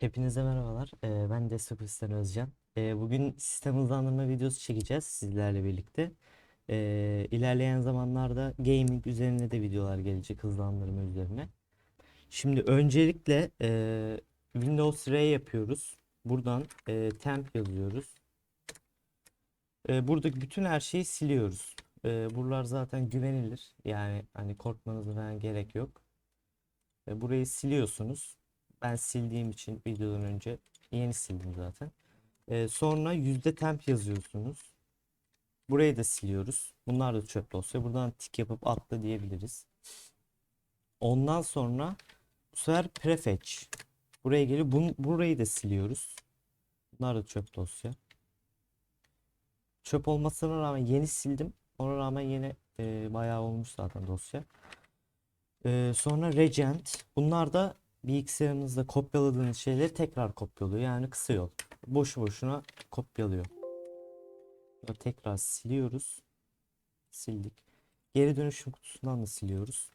Hepinize merhabalar. Ee, ben Destek Üstten Özcan. Ee, bugün sistem hızlandırma videosu çekeceğiz sizlerle birlikte. Ee, ilerleyen zamanlarda gaming üzerine de videolar gelecek hızlandırma üzerine. Şimdi öncelikle e, Windows R yapıyoruz. Buradan e, temp yazıyoruz. E, buradaki bütün her şeyi siliyoruz. E, buralar zaten güvenilir. Yani hani korkmanıza gerek yok. E, burayı siliyorsunuz. Ben sildiğim için videodan önce yeni sildim zaten. Ee, sonra yüzde temp yazıyorsunuz. Burayı da siliyoruz. Bunlar da çöp dosya. Buradan tik yapıp atla diyebiliriz. Ondan sonra bu sefer prefetch. Buraya geliyor. Bun, burayı da siliyoruz. Bunlar da çöp dosya. Çöp olmasına rağmen yeni sildim. Ona rağmen yine e, bayağı olmuş zaten dosya. Ee, sonra regent. Bunlar da bilgisayarınızda kopyaladığınız şeyleri tekrar kopyalıyor. Yani kısa yol. Boşu boşuna kopyalıyor. Böyle tekrar siliyoruz. Sildik. Geri dönüşüm kutusundan da siliyoruz.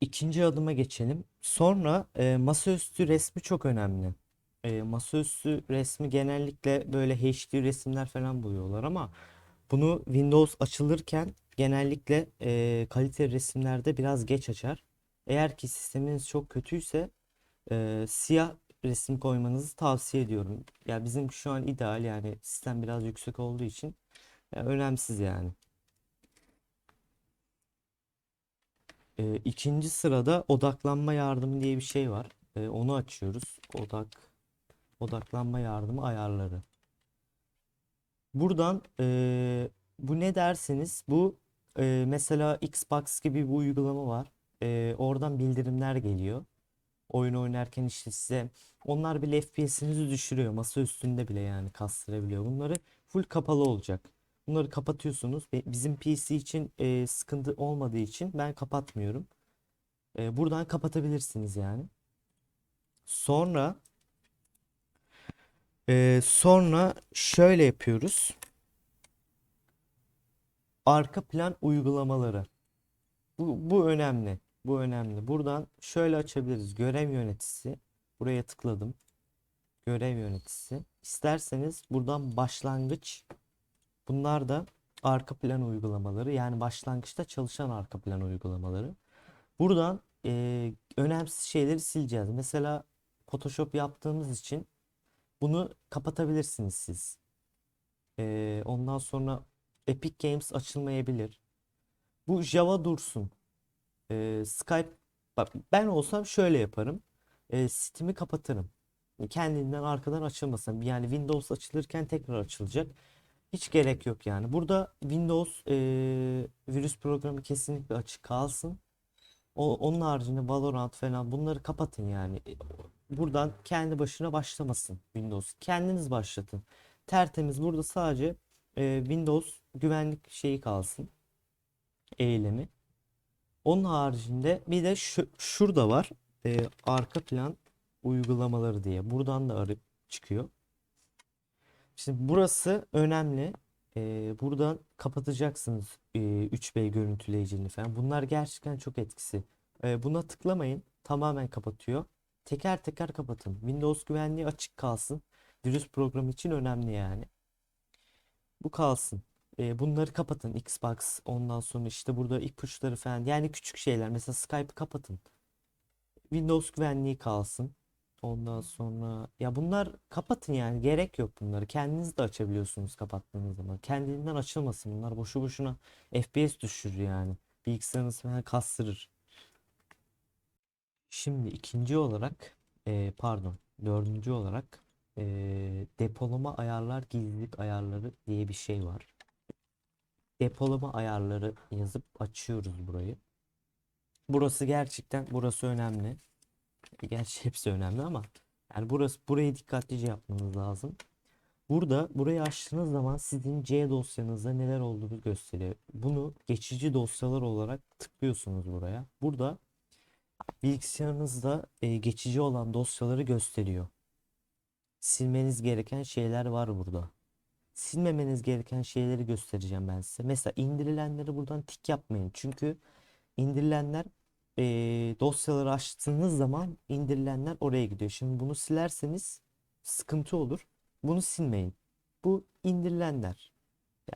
İkinci adıma geçelim. Sonra e, masaüstü resmi çok önemli. E, masaüstü resmi genellikle böyle HD resimler falan buluyorlar ama bunu Windows açılırken genellikle e, kaliteli resimlerde biraz geç açar. Eğer ki sisteminiz çok kötüyse e, siyah resim koymanızı tavsiye ediyorum. Ya bizim şu an ideal yani sistem biraz yüksek olduğu için ya önemsiz yani. E, ikinci sırada odaklanma yardımı diye bir şey var. E, onu açıyoruz. Odak odaklanma yardımı ayarları. Buradan e, bu ne derseniz bu e, mesela Xbox gibi bir uygulama var. E, oradan bildirimler geliyor. Oyun oynarken işte size onlar bile FPS'inizi düşürüyor. Masa üstünde bile yani kastırabiliyor. Bunları full kapalı olacak. Bunları kapatıyorsunuz. Bizim PC için e, sıkıntı olmadığı için ben kapatmıyorum. E, buradan kapatabilirsiniz yani. Sonra e, sonra şöyle yapıyoruz. Arka plan uygulamaları. Bu, bu önemli. Bu önemli. Buradan şöyle açabiliriz. Görev yöneticisi. Buraya tıkladım. Görev yöneticisi. İsterseniz buradan başlangıç. Bunlar da arka plan uygulamaları. Yani başlangıçta çalışan arka plan uygulamaları. Buradan e, önemsiz şeyleri sileceğiz. Mesela Photoshop yaptığımız için bunu kapatabilirsiniz siz. E, ondan sonra Epic Games açılmayabilir. Bu Java dursun. Ee, Skype bak ben olsam şöyle yaparım. Ee, Steam'i kapatırım. Kendinden arkadan açılmasın. Yani Windows açılırken tekrar açılacak. Hiç gerek yok yani. Burada Windows e, virüs programı kesinlikle açık kalsın. O, onun haricinde Valorant falan bunları kapatın yani. E, Buradan kendi başına başlamasın Windows. Kendiniz başlatın. Tertemiz burada sadece e, Windows güvenlik şeyi kalsın. Eylemi. Onun haricinde bir de şu, şurada var. Ee, arka plan uygulamaları diye. Buradan da arayıp çıkıyor. Şimdi burası önemli. Ee, buradan kapatacaksınız e, 3B görüntüleyicini falan. Bunlar gerçekten çok etkisi. Ee, buna tıklamayın. Tamamen kapatıyor. Teker teker kapatın. Windows güvenliği açık kalsın. Virüs programı için önemli yani. Bu kalsın. E, bunları kapatın. Xbox ondan sonra işte burada ipuçları falan. Yani küçük şeyler. Mesela Skype'ı kapatın. Windows güvenliği kalsın. Ondan sonra ya bunlar kapatın yani gerek yok bunları. Kendiniz de açabiliyorsunuz kapattığınız zaman. Kendiliğinden açılmasın bunlar. Boşu boşuna FPS düşürür yani. Bilgisayarınız falan kastırır. Şimdi ikinci olarak e, pardon dördüncü olarak e, depolama ayarlar gizlilik ayarları diye bir şey var depolama ayarları yazıp açıyoruz burayı. Burası gerçekten burası önemli. Gerçi hepsi önemli ama yani burası burayı dikkatlice yapmanız lazım. Burada burayı açtığınız zaman sizin C dosyanızda neler olduğunu gösteriyor. Bunu geçici dosyalar olarak tıklıyorsunuz buraya. Burada bilgisayarınızda e, geçici olan dosyaları gösteriyor. Silmeniz gereken şeyler var burada silmemeniz gereken şeyleri göstereceğim ben size. Mesela indirilenleri buradan tik yapmayın. Çünkü indirilenler eee, dosyaları açtığınız zaman indirilenler oraya gidiyor. Şimdi bunu silerseniz sıkıntı olur. Bunu silmeyin. Bu indirilenler.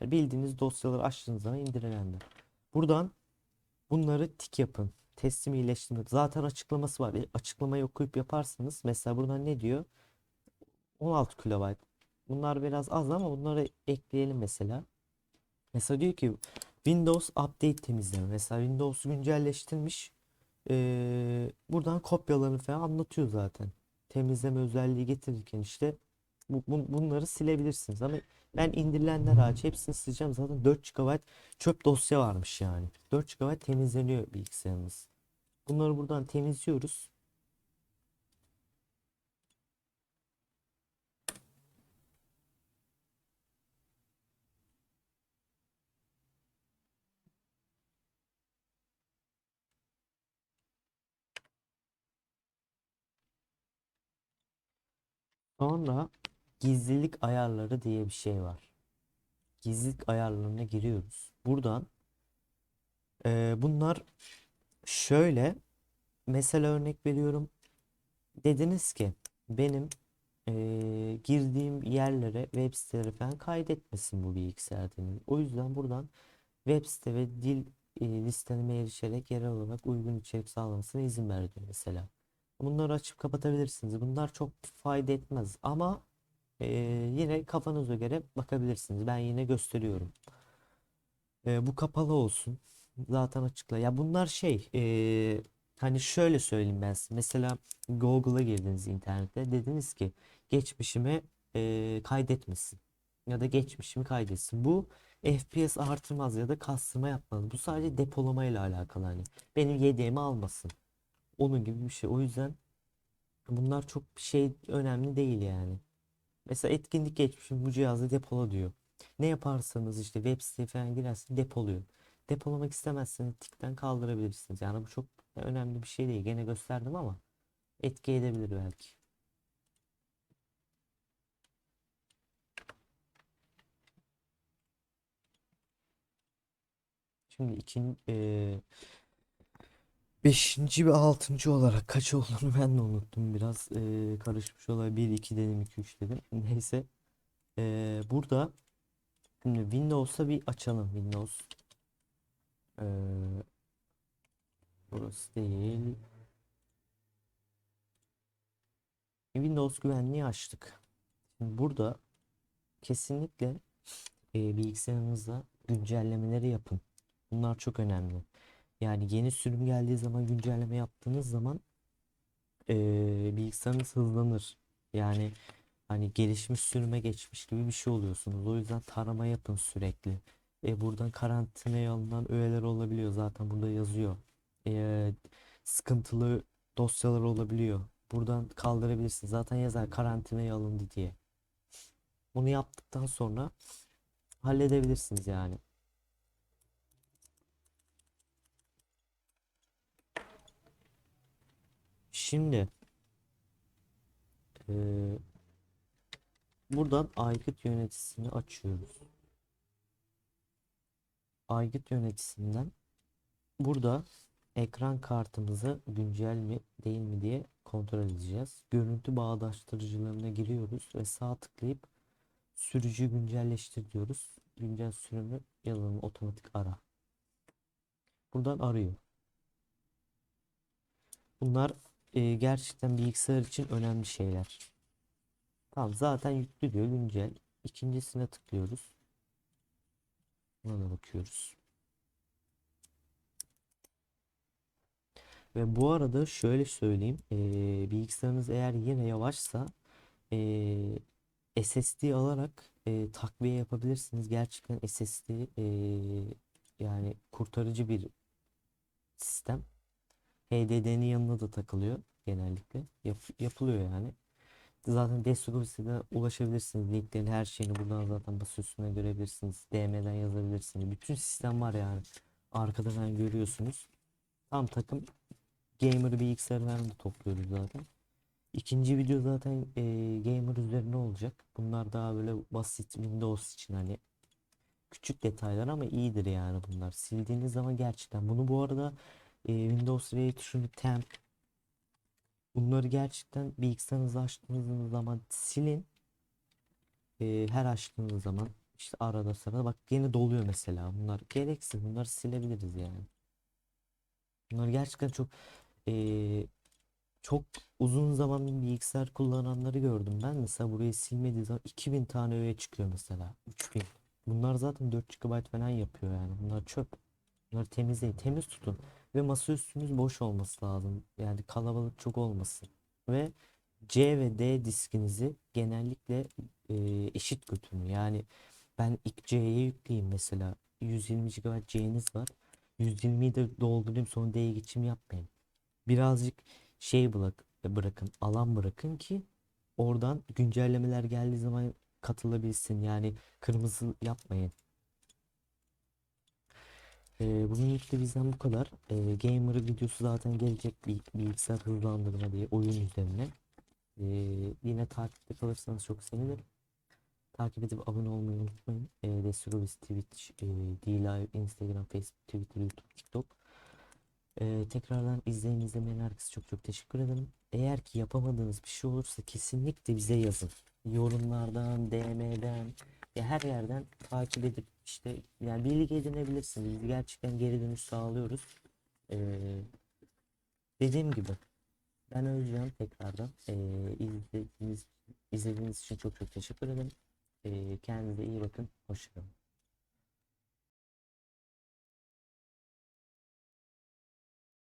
Yani bildiğiniz dosyaları açtığınız zaman indirilenler. Buradan bunları tik yapın. Teslim iyileştirme. Zaten açıklaması var. E, Açıklamayı okuyup yaparsanız mesela buradan ne diyor? 16 KB. Bunlar biraz az ama bunları ekleyelim mesela. Mesela diyor ki Windows Update temizleme. Mesela Windows'u güncelleştirmiş. Ee, buradan kopyalarını falan anlatıyor zaten. Temizleme özelliği getirirken işte bu, bu- bunları silebilirsiniz. Ama ben indirilenler hariç hepsini sileceğim. Zaten 4 GB çöp dosya varmış yani. 4 GB temizleniyor bilgisayarınız. Bunları buradan temizliyoruz. Sonra gizlilik ayarları diye bir şey var. Gizlilik ayarlarına giriyoruz. Buradan eee, bunlar şöyle mesela örnek veriyorum. Dediniz ki benim eee, girdiğim yerlere web siteleri falan kaydetmesin bu bilgisayar dediniz. O yüzden buradan web site ve dil e, listelemeye erişerek yerel olarak uygun içerik sağlamasına izin ver diyor mesela. Bunları açıp kapatabilirsiniz. Bunlar çok fayda etmez ama e, yine kafanıza göre bakabilirsiniz. Ben yine gösteriyorum. E, bu kapalı olsun. Zaten açıkla. Ya bunlar şey e, hani şöyle söyleyeyim ben size. Mesela Google'a girdiniz internette. Dediniz ki geçmişime e, kaydetmesin. Ya da geçmişimi kaydetsin. Bu FPS artırmaz ya da kastırma yapmaz. Bu sadece depolama ile alakalı hani. Benim yediğimi almasın. Onun gibi bir şey. O yüzden bunlar çok bir şey önemli değil yani. Mesela etkinlik geçmişim bu cihazda depola diyor. Ne yaparsanız işte web siteye falan girersin depoluyor. Depolamak istemezseniz tikten kaldırabilirsiniz. Yani bu çok önemli bir şey değil. Gene gösterdim ama etki edebilir belki. Şimdi ikinci beşinci ve altıncı olarak kaç olduğunu ben de unuttum. Biraz eee, karışmış olay. 1 2 dedim 2 3 dedim. Neyse. Eee, burada şimdi Windows'a bir açalım. Windows. Eee, burası değil. Windows güvenliği açtık. Şimdi burada kesinlikle eee bilgisayarınızda güncellemeleri yapın. Bunlar çok önemli. Yani yeni sürüm geldiği zaman güncelleme yaptığınız zaman eee bilgisayarınız hızlanır. Yani hani gelişmiş sürüme geçmiş gibi bir şey oluyorsunuz. O yüzden tarama yapın sürekli. E buradan karantinaya alınan öğeler olabiliyor. Zaten burada yazıyor. E, sıkıntılı dosyalar olabiliyor. Buradan kaldırabilirsiniz. Zaten yazar karantinaya alındı diye. Bunu yaptıktan sonra halledebilirsiniz yani. Şimdi e, buradan aygıt yöneticisini açıyoruz. Aygıt yöneticisinden burada ekran kartımızı güncel mi değil mi diye kontrol edeceğiz. Görüntü bağdaştırıcılarına giriyoruz ve sağ tıklayıp sürücü güncelleştir diyoruz. Güncel sürümü yazılımı otomatik ara. Buradan arıyor. Bunlar e, gerçekten bilgisayar için önemli şeyler. Tamam zaten yüklü diyor güncel. İkincisine tıklıyoruz. Buna da bakıyoruz. Ve bu arada şöyle söyleyeyim. e, bilgisayarınız eğer yine yavaşsa e, SSD alarak e, takviye yapabilirsiniz. Gerçekten SSD e, yani kurtarıcı bir sistem. HDD'nin yanına da takılıyor genellikle. Yap- yapılıyor yani. Zaten desktop siteden ulaşabilirsiniz. Linklerini her şeyini buradan zaten bası üstüne görebilirsiniz. DM'den yazabilirsiniz. Bütün sistem var yani. Arkadan görüyorsunuz. Tam takım gamer bilgisayarlarını da topluyoruz zaten. İkinci video zaten e, gamer üzerine olacak. Bunlar daha böyle basit Windows için hani küçük detaylar ama iyidir yani bunlar. Sildiğiniz zaman gerçekten bunu bu arada e, Windows R tuşunu temp bunları gerçekten bilgisayarınızı açtığınız zaman silin. E, her açtığınız zaman işte arada sırada bak yine doluyor mesela. Bunlar gereksiz. Bunları silebiliriz yani. Bunlar gerçekten çok e, çok uzun zaman bilgisayar kullananları gördüm ben. Mesela burayı silmediği zaman 2000 tane öğe çıkıyor mesela. 3000. Bunlar zaten 4 GB falan yapıyor yani. Bunlar çöp. Bunları temizleyin. Temiz tutun. Ve masaüstünüz boş olması lazım. Yani kalabalık çok olmasın. Ve C ve D diskinizi genellikle e, eşit götürün. Yani ben ilk C'ye yükleyeyim mesela. 120 GB C'niz var. 120'yi de doldurayım sonra D'ye geçim yapmayın. Birazcık şey bırak, bırakın, alan bırakın ki oradan güncellemeler geldiği zaman katılabilsin. Yani kırmızı yapmayın. Ee, bugünlük de bizden bu kadar. Ee, Gamer videosu zaten gelecek bir bilgisayar hızlandırma diye oyun üzerine. Ee, yine takipte kalırsanız çok sevinirim. Takip edip abone olmayı unutmayın. Ee, Destrobis Twitch, e, D-Live, Instagram, Facebook, Twitter, YouTube, TikTok. Ee, tekrardan izleyen izlemeyen herkese çok çok teşekkür ederim. Eğer ki yapamadığınız bir şey olursa kesinlikle bize yazın. Yorumlardan, DM'den, ya her yerden takip edip işte yani bilgi edinebilirsiniz. Biz gerçekten geri dönüş sağlıyoruz. Ee, dediğim gibi ben Özcan tekrardan ee, izlediğiniz, izlediğiniz için çok çok teşekkür ederim. Ee, kendinize iyi bakın. Hoşçakalın.